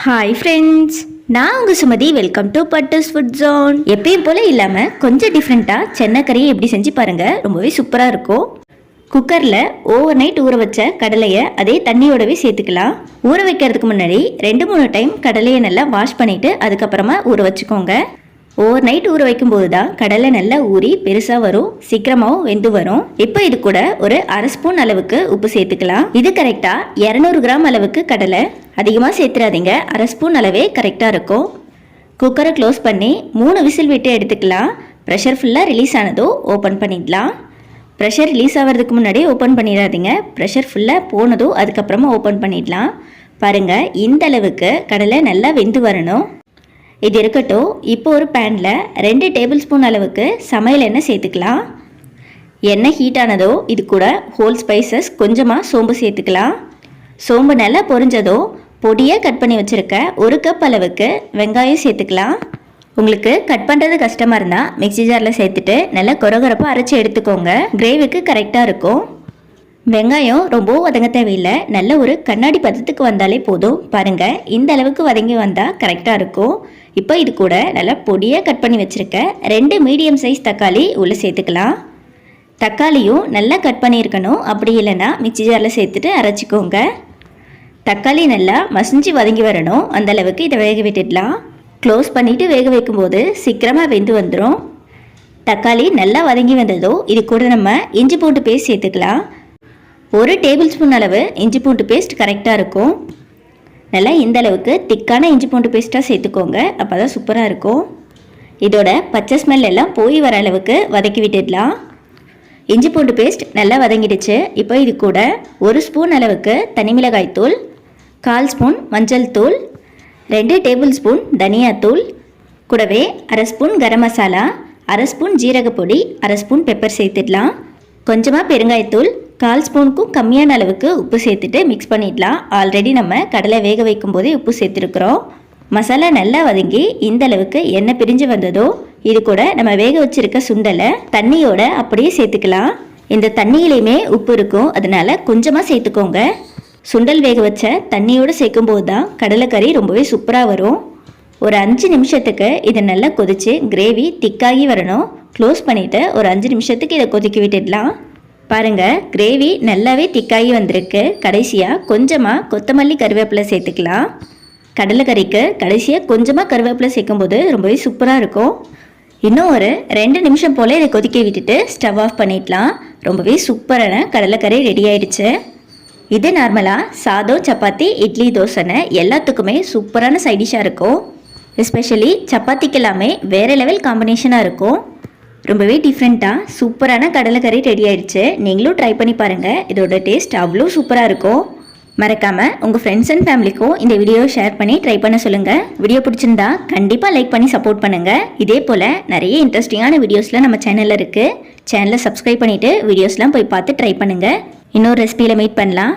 Hi friends நான் உங்கள் Sumathi. Welcome to butters food zone எப்பயும் போல் இல்லாமல் கொஞ்சம் டிஃப்ரெண்ட்டாக சென்னை கறியை எப்படி செஞ்சு பாருங்கள் ரொம்பவே சூப்பராக இருக்கும். குக்கரில் ஓவர் நைட் ஊற வச்ச கடலையை அதே தண்ணியோடவே சேர்த்துக்கலாம். ஊற வைக்கிறதுக்கு முன்னாடி ரெண்டு மூணு டைம் கடலையை நல்லா வாஷ் பண்ணிவிட்டு அதுக்கப்புறமா ஊற வச்சுக்கோங்க. ஓவர் நைட் ஊற வைக்கும்போது தான் கடலை நல்லா ஊறி பெருசாக வரும். சீக்கிரமாகவும் வெந்து வரும். இப்போ இது கூட ஒரு அரை ஸ்பூன் அளவுக்கு உப்பு சேர்த்துக்கலாம். இது கரெக்டாக இரநூறு கிராம் அளவுக்கு கடலை அதிகமாக சேர்த்துறாதீங்க. அரை ஸ்பூன் அளவே கரெக்டாக இருக்கும். குக்கரை க்ளோஸ் பண்ணி மூணு விசில் விட்டு எடுத்துக்கலாம். ப்ரெஷர் ஃபுல்லாக ரிலீஸ் ஆனதும் ஓப்பன் பண்ணிடலாம். ப்ரெஷர் ரிலீஸ் ஆகிறதுக்கு முன்னாடியே ஓப்பன் பண்ணிடாதீங்க. ப்ரெஷர் ஃபுல்லாக போனதும் அதுக்கப்புறமா ஓப்பன் பண்ணிடலாம். பாருங்கள் இந்த அளவுக்கு கடலை நல்லா வெந்து வரணும். இது இருக்கட்டும் இப்போ ஒரு பேனில் ரெண்டு டேபிள் ஸ்பூன் அளவுக்கு சமையல் எண்ணெய் சேர்த்துக்கலாம். எண்ணெய் ஹீட் ஆனதோ இது கூட ஹோல் ஸ்பைசஸ் கொஞ்சமாக சோம்பு சேர்த்துக்கலாம். சோம்பு நல்லா பொரிஞ்சதோ பொடியாக கட் பண்ணி வச்சுருக்க ஒரு கப் அளவுக்கு வெங்காயம் சேர்த்துக்கலாம். உங்களுக்கு கட் பண்ணுறது கஷ்டமாக இருந்தால் மிக்ஸி ஜாரில் சேர்த்துட்டு நல்லா குறகுறப்பாக அரைச்சி எடுத்துக்கோங்க. கிரேவிக்கு கரெக்டாக இருக்கும். வெங்காயம் ரொம்பவும் வதங்க தேவையில்லை. நல்ல ஒரு கண்ணாடி பதத்துக்கு வந்தாலே போதும். பாருங்கள் இந்த அளவுக்கு வதங்கி வந்தால் கரெக்டாக இருக்கும். இப்போ இது கூட நல்லா பொடியாக கட் பண்ணி வச்சுருக்க ரெண்டு மீடியம் சைஸ் தக்காளி உள்ளே சேர்த்துக்கலாம். தக்காளியும் நல்லா கட் பண்ணியிருக்கணும். அப்படி இல்லைன்னா மிக்ஸி ஜாரில் சேர்த்துட்டு அரைச்சிக்கோங்க. தக்காளி நல்லா மசிஞ்சு வதங்கி வரணும். அந்த அளவுக்கு இதை வேக விட்டுடலாம். க்ளோஸ் பண்ணிவிட்டு வேக வைக்கும்போது சீக்கிரமாக வெந்து வந்துடும் தக்காளி நல்லா வதங்கி வந்ததோ இது கூட நம்ம இஞ்சி பூண்டு பேஸ்ட் சேர்த்துக்கலாம். ஒரு டேபிள் ஸ்பூன் அளவு இஞ்சி பூண்டு பேஸ்ட் கரெக்டாக இருக்கும். நல்லா இந்த அளவுக்கு திக்கான இஞ்சி பூண்டு பேஸ்ட்டாக சேர்த்துக்கோங்க. அப்போ தான் சூப்பராக இருக்கும். இதோட பச்சை ஸ்மெல் எல்லாம் போய் வர அளவுக்கு வதக்கி விட்டுடலாம். இஞ்சி பூண்டு பேஸ்ட் நல்லா வதங்கிடுச்சு. இப்போ இது கூட ஒரு ஸ்பூன் அளவுக்கு தனி மிளகாய்த்தூள் கால் ஸ்பூன் மஞ்சள் தூள் ரெண்டு டேபிள் ஸ்பூன் தனியாத்தூள் கூடவே அரை ஸ்பூன் கரம் மசாலா அரை ஸ்பூன் ஜீரகப்பொடி அரை ஸ்பூன் பெப்பர் சேர்த்துடலாம். கொஞ்சமாக பெருங்காயத்தூள் கால் ஸ்பூனுக்கும் கம்மியான அளவுக்கு உப்பு சேர்த்துட்டு மிக்ஸ் பண்ணிடலாம். ஆல்ரெடி நம்ம கடலை வேக வைக்கும் போதே உப்பு சேர்த்துருக்குறோம். மசாலா நல்லா வதங்கி இந்த அளவுக்கு எண்ணெய் பிரிஞ்சு வந்ததோ இது கூட நம்ம வேக வச்சிருக்க சுண்டலை தண்ணியோட அப்படியே சேர்த்துக்கலாம். இந்த தண்ணியிலையுமே உப்பு இருக்கும். அதனால கொஞ்சமாக சேர்த்துக்கோங்க. சுண்டல் வேக வச்ச தண்ணியோடு சேர்க்கும்போது தான் கடலைக்கறி ரொம்பவே சூப்பராக வரும். ஒரு அஞ்சு நிமிஷத்துக்கு இதை நல்லா கொதித்து கிரேவி திக்காகி வரணும். க்ளோஸ் பண்ணிவிட்டு ஒரு அஞ்சு நிமிஷத்துக்கு இதை கொதிக்க விட்டுடலாம். பாருங்கள் கிரேவி நல்லாவே திக்காகி வந்திருக்கு. கடைசியாக கொஞ்சமாக கொத்தமல்லி கருவேப்பிலை சேர்த்துக்கலாம். கடலைக்கறிக்கு கடைசியாக கொஞ்சமாக கருவேப்பிலை சேர்க்கும்போது ரொம்பவே சூப்பராக இருக்கும். இன்னும் ஒரு ரெண்டு நிமிஷம் போல் இதை கொதிக்க விட்டுட்டு ஸ்டவ் ஆஃப் பண்ணிடலாம். ரொம்பவே சூப்பரான கடலைக்கறி ரெடி ஆயிடுச்சு. இது நார்மலாக சாதம் சப்பாத்தி இட்லி தோசைன்னு எல்லாத்துக்குமே சூப்பரான சைடிஷாக இருக்கும். எஸ்பெஷலி சப்பாத்திக்கு எல்லாமே வேறு லெவல் காம்பினேஷனாக இருக்கும். ரொம்பவே டிஃப்ரெண்ட்டாக சூப்பரான கடலைக்கறி ரெடி ஆயிடுச்சு. நீங்களும் ட்ரை பண்ணி பாருங்கள் இதோட டேஸ்ட் அவ்வளோ சூப்பராக இருக்கும். மறக்காமல் உங்கள் ஃப்ரெண்ட்ஸ் அண்ட் ஃபேமிலிக்கும் இந்த வீடியோ ஷேர் பண்ணி ட்ரை பண்ண சொல்லுங்கள் வீடியோ பிடிச்சிருந்தா கண்டிப்பாக லைக் பண்ணி சப்போர்ட் பண்ணுங்கள் இதே போல் நிறைய இன்ட்ரெஸ்டிங்கான வீடியோஸ்லாம் நம்ம சேனலில் இருக்குது சேனலை சப்ஸ்கிரைப் பண்ணிவிட்டு வீடியோஸ்லாம் போய் பார்த்து ட்ரை பண்ணுங்கள் இன்னொரு ரெசிபியில் மீட் பண்ணலாம்.